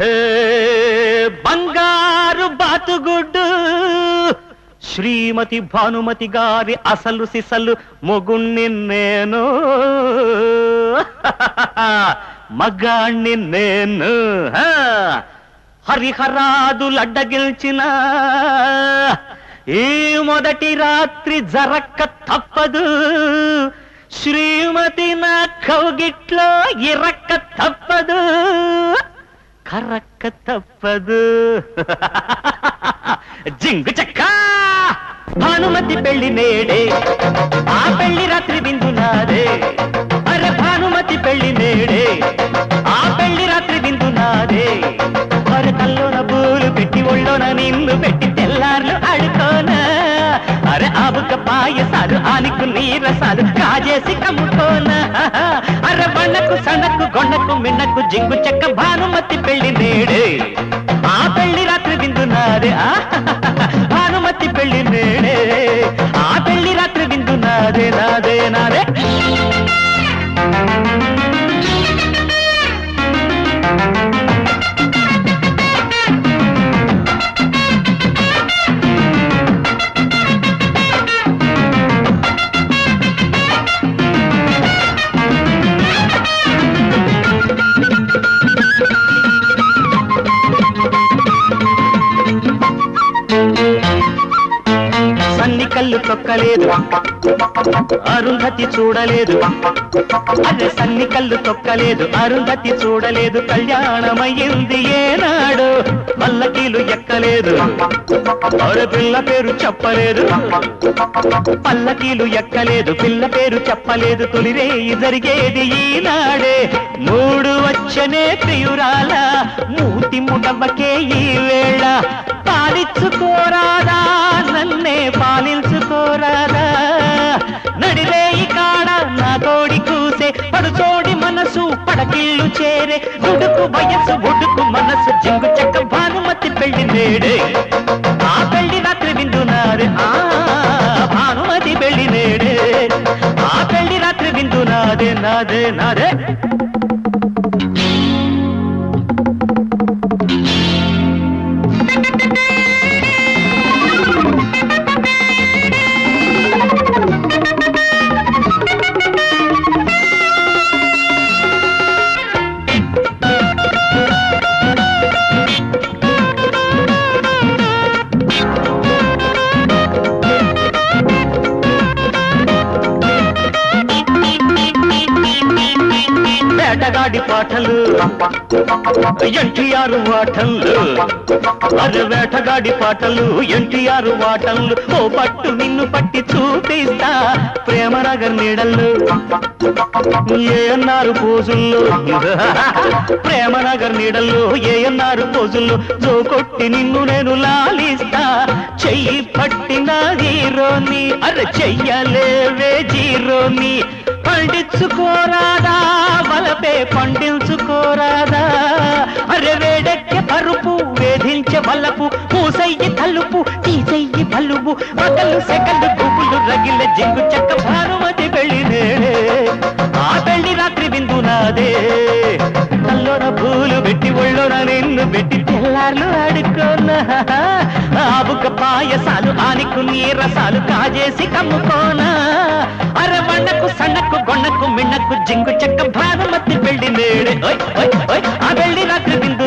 హే బంగారు బాతుగుడ్డు శ్రీమతి భానుమతి గారి అసలు సిసలు మొగుణ్ణి నేను. మగాణ్ణి నేను. హరిహరాదులడ్డగిల్చిన ఈ మొదటి రాత్రి జరక్క తప్పదు. శ్రీమతి నా కౌగిట్లో ఇరక్క తప్పదు. కరక్క తప్పదు జింగు చెక్క! భానుమతి పెళ్ళి నేడే ఆ పెళ్ళి రాత్రి విందు నాదే అరే భానుమతి పెళ్ళి నేడే ఆ పెళ్ళి రాత్రి విందు నాదే అరే కల్లోన పూలు పెట్టి ఒళ్ళోన నిన్ను పెట్టి తెల్లార్లు ఆడుకోనా అరే ఆబుక పాయసాలు ఆనికు నీరసాలు కాజేసి కమ్ముకోనా అరే సనకు సణకు గొండకు మిన్నకు జింగు చెక్క భానుమతి పెళ్ళి నేడే ఆ పెళ్ళి కళ్ళు తొక్కలేదు. అరుంధతి చూడలేదు. అదే సన్ని కళ్ళు తొక్కలేదు. అరుంధతి చూడలేదు. కళ్యాణమయ్యింది ఏనాడు. పల్లకీలు ఎక్కలేదు. ఆడ పిల్ల పేరు చెప్పలేదు. పల్లకీలు ఎక్కలేదు. పిల్ల పేరు చెప్పలేదు. తొలిరే జరిగేది ఈనాడే. మూడు వచ్చనే ప్రియురాల. మూతి ముడవకే ఈ వేళ. పాలిచ్చుకోరా మనసు చేరే గుడుకు వయస్సు ఒడుకు మనసు జింగు చెక్క భానుమతి పెళ్ళి నేడే. ఆ పెళ్ళి రాత్రి విందునారు ఆ భానుమతి పెళ్ళి నేడే. ఆ పెళ్ళి రాత్రి విందునాదే నాదే నాదే. నాదే పాటలు ఎన్టీఆర్ వాటలు అరే వేటగాడి పాటలు ఎన్టీఆర్ వాటలు ఓ పట్టు నిన్ను పట్టి చూపిస్తా ప్రేమనగర్ నీడలు ఏ అన్నారు పోజుల్లో? ప్రేమనగర్ నీడల్లో ఏ అన్నారు పోజుల్లో? జో కొట్టి నిన్ను నేను లాలిస్తా. చెయ్యి పట్టిన హీరోని అరే చెయ్యలేవే జీరోని. పండించుకోరాదా వలపే పండించుకోరాదా? అరే వేడెక్కే పరుపు వేధించే వలపు పూసయ్యి తలుపు తీసయ్యి బలుపు పగలు సెకండ్ గుబులు రగిల జింగు చెక్క భానుమతి పెళ్ళి నేడే ఆ పెళ్ళి రాత్రి బిందు నాదే. కల్లోన పూలు పెట్టి ఒళ్ళోన నిన్ను పెట్టి తెల్లార్లు ఆడుకోనా? ఆబుక పాయసాలు ఆనికు నీరసాలు కాజేసి కమ్ముకోనా? సన్నకు గొన్నకు మిన్నకు జింగు చెక్క భాగమతి పెళ్ళి నేడే ఆ పెళ్ళి రాత్రి విందు